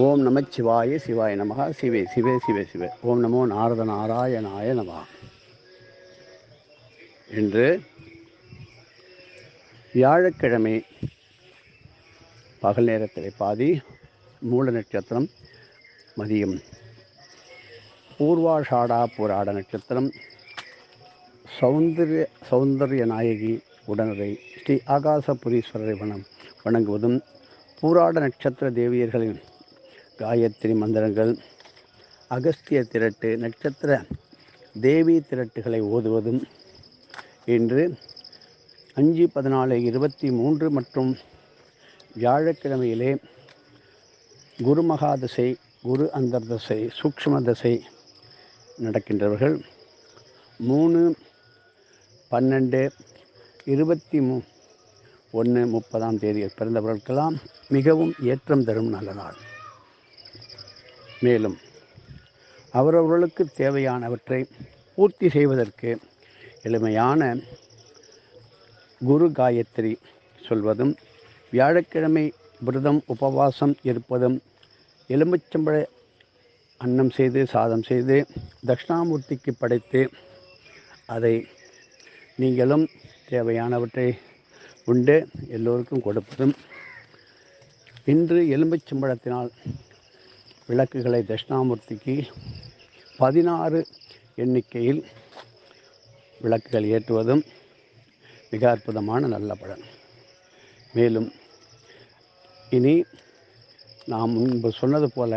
ஓம் நம சிவாய சிவாய நமகா சிவே சிவே சிவே சிவே. ஓம் நமோ நாரத நாராயணாய நமகா என்று வியாழக்கிழமை பகல் நேரத்தில் பாதி மூல நட்சத்திரம் மதியம். பூர்வாஷாடா போராட நட்சத்திரம். சௌந்தர்ய சௌந்தர்ய நாயகி உடனரை ஸ்ரீ ஆகாசபுரீஸ்வரரை வணம் வணங்குவதும் பூராட நட்சத்திர தேவியர்களின் காயத்ரி மந்திரங்கள் அகஸ்திய திரட்டு நட்சத்திர தேவி திரட்டுகளை ஓதுவதும் இன்று அஞ்சு பதினாலு இருபத்தி மூன்று மற்றும் வியாழக்கிழமையிலே குரு மகாதசை குரு அந்தர்தசை சூக்ஷ்ம தசை நடக்கின்றவர்கள் மூணு பன்னெண்டு இருபத்தி மூ ஒன்று முப்பதாம் தேதியில் பிறந்தவர்களுக்கெல்லாம் மிகவும் ஏற்றம் தரும் நல்ல நாள். மேலும் அவரவர்களுக்கு தேவையானவற்றை பூர்த்தி செய்வதற்கு எளிமையான குரு காயத்ரி சொல்வதும் வியாழக்கிழமை விரதம் உபவாசம் இருப்பதும் எலும்புச்சம்பழ அன்னம் செய்து சாதம் செய்து தட்சிணாமூர்த்திக்கு படைத்து அதை நீங்களும் தேவையானவற்றை உண்டு எல்லோருக்கும் கொடுப்பதும். இன்று எலும்புச்சம்பழத்தினால் விளக்குகளை தட்சிணாமூர்த்திக்கு பதினாறு எண்ணிக்கையில் விளக்குகள் ஏற்றுவதும் மிக அற்புதமான நல்ல பலன். மேலும் இனி நாம் முன்பு சொன்னது போல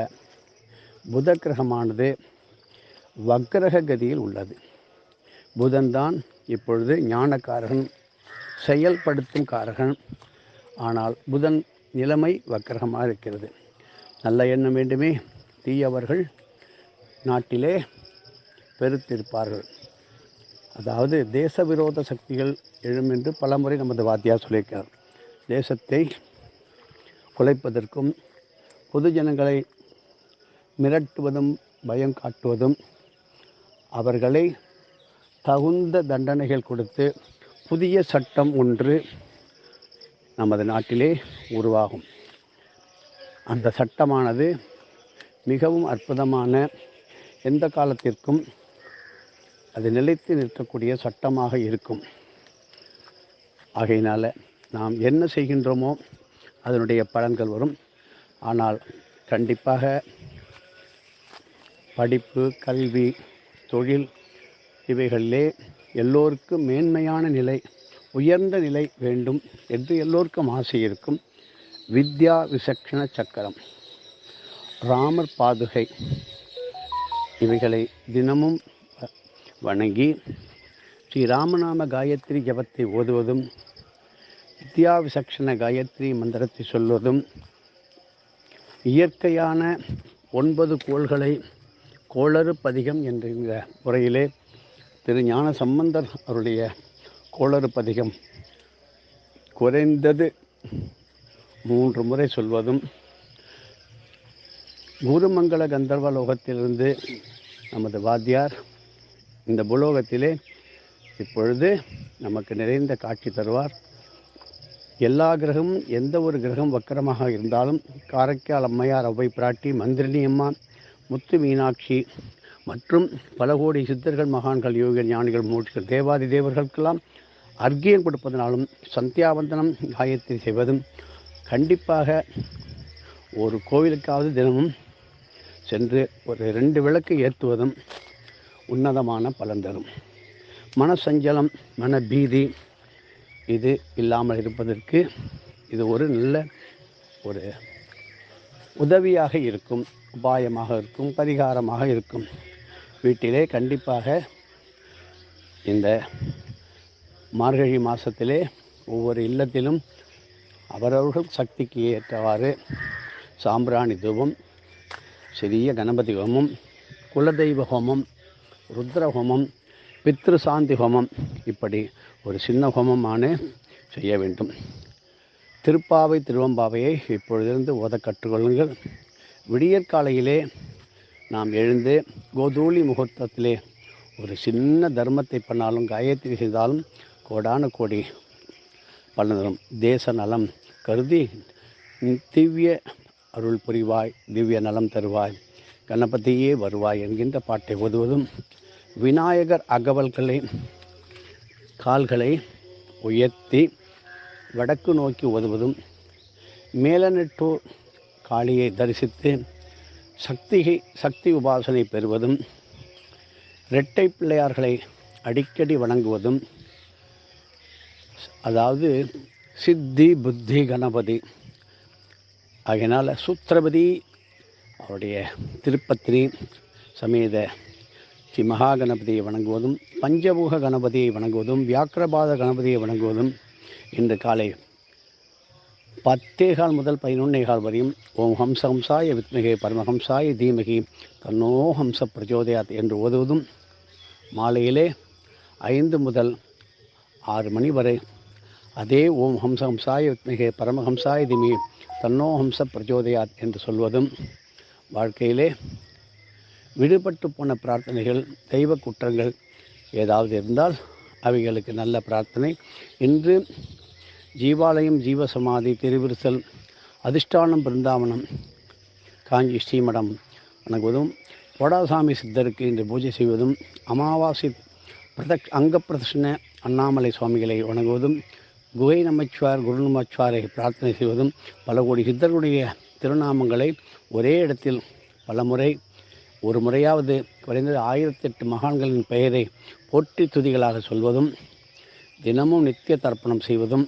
புத கிரகமானது வக்ரக கதியில் உள்ளது புதன்தான் இப்பொழுது ஞானக்காரகன் செயல்படுத்தும் காரகன். ஆனால் புதன் நிலைமை வக்கிரகமாக இருக்கிறது. நல்ல எண்ணம் வேண்டுமே. தீயவர்கள் நாட்டிலே பெருத்திருப்பார்கள். அதாவது தேச விரோத சக்திகள் எழும் என்று பலமுறை நமது வாத்தியார் சொல்லியிருக்கார் தேசத்தை குலைப்பதற்கும் பொதுஜனங்களை மிரட்டுவதும் பயம் காட்டுவதும் அவர்களை தகுந்த தண்டனைகள் கொடுத்து புதிய சட்டம் ஒன்று நமது நாட்டிலே உருவாகும். அந்த சட்டமானது மிகவும் அற்புதமான எந்த காலத்திற்கும் அது நிலைத்து நிற்கக்கூடிய சட்டமாக இருக்கும். ஆகையினால் நாம் என்ன செய்கின்றோமோ அதனுடைய பலன்கள் வரும். ஆனால் கண்டிப்பாக படிப்பு கல்வி தொழில் இவைகளிலே எல்லோருக்கும் மேன்மையான நிலை உயர்ந்த நிலை வேண்டும் என்று எல்லோருக்கும் ஆசை இருக்கும். வித்யா விசக்ஷண சக்கரம். ராமர் பாதுகை. இவைகளை தினமும் வணங்கி ஸ்ரீ ராமநாம காயத்ரி ஜபத்தை ஓதுவதும் வித்யா விசக்ஷண காயத்ரி மந்திரத்தை சொல்வதும் இயற்கையான ஒன்பது கோள்களை கோளறு பதிகம் என்கிற முறையிலே திரு ஞான சம்பந்தர் அவருடைய கோளறு பதிகம் குறைந்தது மூன்று முறை சொல்வதும் குருமங்கள கந்தர்வ லோகத்திலிருந்து நமது வாத்தியார் இந்த புலோகத்திலே இப்பொழுது நமக்கு நிறைந்த காட்சி தருவார். எல்லா கிரகமும் எந்த ஒரு கிரகம் வக்கரமாக இருந்தாலும் காரைக்கால் அம்மையார் அவ்வை பிராட்டி மந்திரினி அம்மா முத்து மீனாட்சி மற்றும் பல கோடி சித்தர்கள் மகான்கள் யோகிகள் ஞானிகள் மூர்த்திகள் தேவாதி தேவர்களுக்கெல்லாம் அர்க்கியம் கொடுப்பதனாலும் சந்தியாவந்தனம் காயத்ரி செய்வதும் கண்டிப்பாக ஒரு கோவிலுக்காவது தினமும் சென்று ஒரு ரெண்டு விளக்கு ஏற்றுவதும் உன்னதமான பலன் தரும். மனசஞ்சலம் மன பீதி இது இல்லாமல் இருப்பதற்கு இது ஒரு நல்ல ஒரு உதவியாக இருக்கும் உபாயமாக இருக்கும் பரிகாரமாக இருக்கும். வீட்டிலே கண்டிப்பாக இந்த மார்கழி மாதத்திலே ஒவ்வொரு இல்லத்திலும் அவரவர்கள் சக்திக்கு ஏற்றவாறு சாம்பிராணி தூபம் சிறிய கணபதி ஹோமம் குலதெய்வ ஹோமம் ருத்ர ஹோமம் பித்ரு சாந்தி ஹோமம் இப்படி ஒரு சின்ன ஹோமமான செய்ய வேண்டும். திருப்பாவை திருவம்பாவையை இப்பொழுதிருந்து ஓத கற்றுக்கொள்ளுங்கள். விடியற்காலையிலே நாம் எழுந்து கோதூளி முகூர்த்தத்திலே ஒரு சின்ன தர்மத்தை பண்ணாலும் காயத்ரி செய்தாலும் கோடான கோடி பலனரும் தேச நலம் கருதி திவ்ய அருள் புரிவாய் திவ்ய நலம் தருவாய். கணபதியே வருவாய் என்கின்ற பாட்டை ஓதுவதும் விநாயகர் அகவல்களை கால்களை உயர்த்தி வடக்கு நோக்கி ஓதுவதும் மேலநெட்டூர் காளியை தரிசித்து சக்திகை சக்தி உபாசனை பெறுவதும் இரட்டை பிள்ளையார்களை அடிக்கடி வணங்குவதும் அதாவது சித்தி புத்தி கணபதி. ஆகையினால் சூத்திரபதி அவருடைய திருப்பத்திரி சமேத ஸ்ரீ மகா கணபதியை வணங்குவதும் பஞ்சபூக கணபதியை வணங்குவதும் வியாக்கிரபாத கணபதியை வணங்குவதும் இன்று காலை பத்தே கால் முதல் பதினொன்னே கால் வரையும் ஓம் ஹம்ச ஹம்சாய வித்மகே பரமஹம்சாய தீமகி தன்னோ ஹம்ச பிரச்சோதயாத் என்று ஓதுவதும் மாலையிலே ஐந்து முதல் ஆறு மணி வரை அதே ஓம் ஹம்ச ஹம்சாய மிக பரமஹம்சாய திமி தன்னோ ஹம்ச பிரச்சோதயாத் என்று சொல்வதும் வாழ்க்கையிலே விடுபட்டு போன பிரார்த்தனைகள் தெய்வ குற்றங்கள் ஏதாவது இருந்தால் அவைகளுக்கு நல்ல பிரார்த்தனை. இன்று ஜீவாலயம் ஜீவசமாதி திருவிரிசல் அதிஷ்டானம் பிருந்தாவனம் காஞ்சி ஸ்ரீமடம் வணங்குவதும் போடாசாமி சித்தருக்கு இன்று பூஜை செய்வதும் அமாவாசை பிரதக் அங்க பிரதர்ஷன அண்ணாமலை சுவாமிகளை வணங்குவதும் குகை நமச்சிவார் குரு நமச்சிவாரை பிரார்த்தனை செய்வதும் பல கோடி சித்தர்களுடைய திருநாமங்களை ஒரே இடத்தில் பல முறை ஒரு முறையாவது குறைந்தது ஆயிரத்தெட்டு மகான்களின் பெயரை போற்றி துதிகளாக சொல்வதும் தினமும் நித்திய தர்ப்பணம் செய்வதும்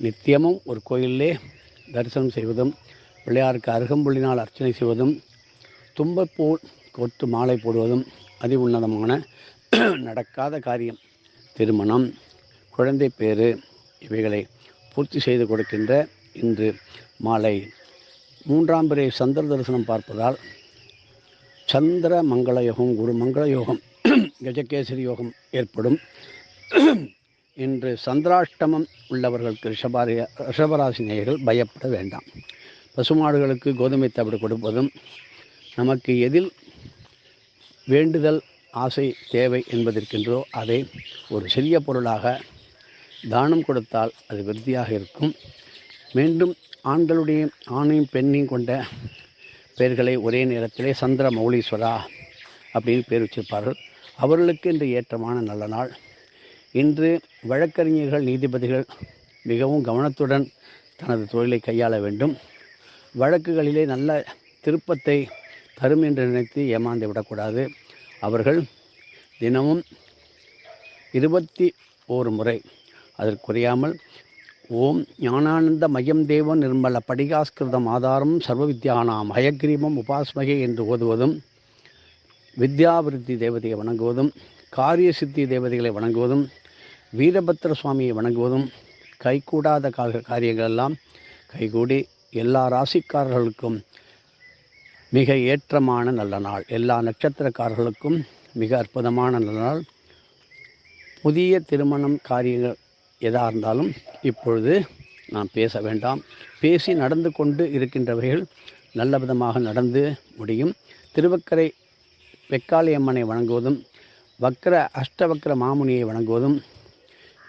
நித்தியமும் ஒரு கோயிலே தரிசனம் செய்வதும் பிள்ளையாருக்கு அருகம்புள்ளினால் அர்ச்சனை செய்வதும் தும்பப்பூ கொத்து மாலை போடுவதும் அதி உன்னதமான நடக்காத காரியம் திருமணம் குழந்தை பேறு இவைகளை பூர்த்தி செய்து கொடுக்கின்ற இன்று மாலை மூன்றாம் பிறை சந்திர தரிசனம் பார்ப்பதால் சந்திர மங்கள யோகம் குரு மங்கள யோகம் கஜகேசரி யோகம் ஏற்படும். இன்று சந்திராஷ்டமம் உள்ளவர்களுக்கு ரிஷபாரி ரிஷபராசி நேயர்கள் பயப்பட வேண்டாம். பசுமாடுகளுக்கு கோதுமை தவிடு கொடுப்பதும் நமக்கு எதில் வேண்டுதல் ஆசை தேவை என்பதற்கின்றோ அதை ஒரு சிறிய பொருளாக தானம் கொடுத்தால் அது விருத்தியாக இருக்கும். மீண்டும் ஆண்களுடைய ஆணையும் பெண்ணையும் கொண்ட பெயர்களை ஒரே நேரத்திலே சந்திர மௌலீஸ்வரா அப்படின்னு பேர் வச்சிருப்பார்கள். அவர்களுக்கு இன்று ஏற்றமான நல்ல நாள். இன்று வழக்கறிஞர்கள் நீதிபதிகள் மிகவும் கவனத்துடன் தனது தொழிலை கையாள வேண்டும். வழக்குகளிலே நல்ல திருப்பத்தை தரும் என்று நினைத்து ஏமாந்து விடக்கூடாது. அவர்கள் தினமும் இருபத்தி ஓரு முறை அதற்குறையாமல் ஓம் ஞானானந்த மயம் தேவன் நிர்மல படிகாஸ்கிருதம் ஆதாரம் சர்வ வித்யானாம் ஹயக்ரீமம் உபாஸ்மகே என்று ஓதுவதும் வித்யாவிருத்தி தேவதையை வணங்குவதும் காரிய சித்தி தேவதைகளை வணங்குவதும் வீரபத்திர சுவாமியை வணங்குவதும் கைகூடாத கா காரியங்கள் எல்லாம் கைகூடி எல்லா ராசிக்காரர்களுக்கும் மிக ஏற்றமான நல்ல நாள். எல்லா நட்சத்திரக்காரர்களுக்கும் மிக அற்புதமான நல்ல நாள். புதிய திருமணம் காரியங்கள் எதாக இருந்தாலும் இப்பொழுது நாம் பேச வேண்டாம். பேசி நடந்து கொண்டு இருக்கின்றவைகள் நல்ல விதமாக நடந்து முடியும். திருவக்கரை வெக்காளியம்மனை வணங்குவதும் வக்கர அஷ்டவக்கர மாமுனியை வணங்குவதும்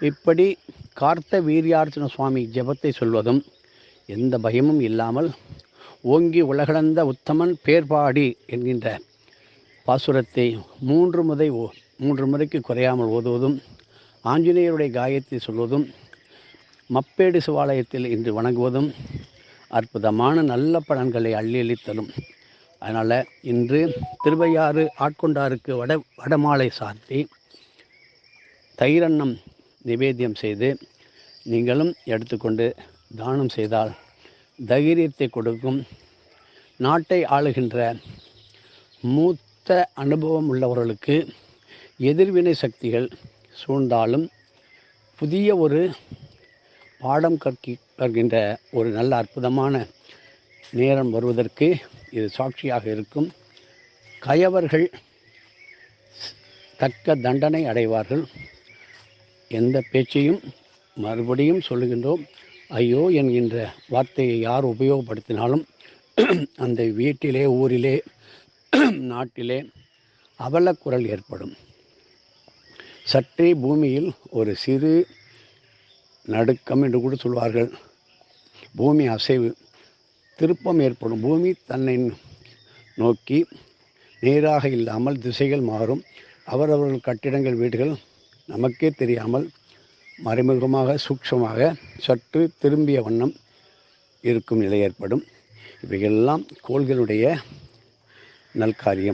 இப்படி கார்த்த வீரியார்ச்சன சுவாமி ஜெபத்தை சொல்வதும் எந்த பயமும் இல்லாமல் ஓங்கி உலகளந்த உத்தமன் பேர்பாடி என்கின்ற பாசுரத்தை மூன்று முறை ஓ மூன்று முறைக்கு குறையாமல் ஓதுவதும் ஆஞ்சநேயருடைய காயத்தை சொல்வதும் மப்பேடு சிவாலயத்தில் இன்று வணங்குவதும் அற்புதமான நல்ல பலன்களை அள்ளியளித்தலும் அதனால் இன்று திருவையாறு ஆட்கொண்டாருக்கு வட வடமாலை சாத்தி தயிரன்னம் நிவேத்தியம் செய்து நீங்களும் எடுத்துக்கொண்டு தானம் செய்தால் தைரியத்தை கொடுக்கும். நாட்டை ஆளுகின்ற மூத்த அனுபவம் உள்ளவர்களுக்கு எதிர்வினை சக்திகள் சூழ்ந்தாலும் புதிய ஒரு பாடம் கற்கி கற்கின்ற ஒரு நல்ல அற்புதமான நேரம் வருவதற்கு இது சாட்சியாக இருக்கும். கயவர்கள் தக்க தண்டனை அடைவார்கள். எந்த பேச்சையும் மறுபடியும் சொல்லுகின்றோம். ஐயோ என்கின்ற வார்த்தையை யார் உபயோகப்படுத்தினாலும் அந்த வீட்டிலே ஊரிலே நாட்டிலே அவலக்குரல் ஏற்படும். சற்றே பூமியில் ஒரு சிறு நடுக்கம் என்று கூட சொல்வார்கள். பூமி அசைவு திருப்பம் ஏற்படும். பூமி தன்னை நோக்கி நேராக இல்லாமல் திசைகள் மாறும். அவரவர்கள் கட்டிடங்கள் வீடுகள் நமக்கே தெரியாமல் மறைமுகமாக சூக்ஷமாக சற்று திரும்பிய வண்ணம் இருக்கும் நிலை ஏற்படும். இவையெல்லாம் கோள்களுடைய நல்காரியம்.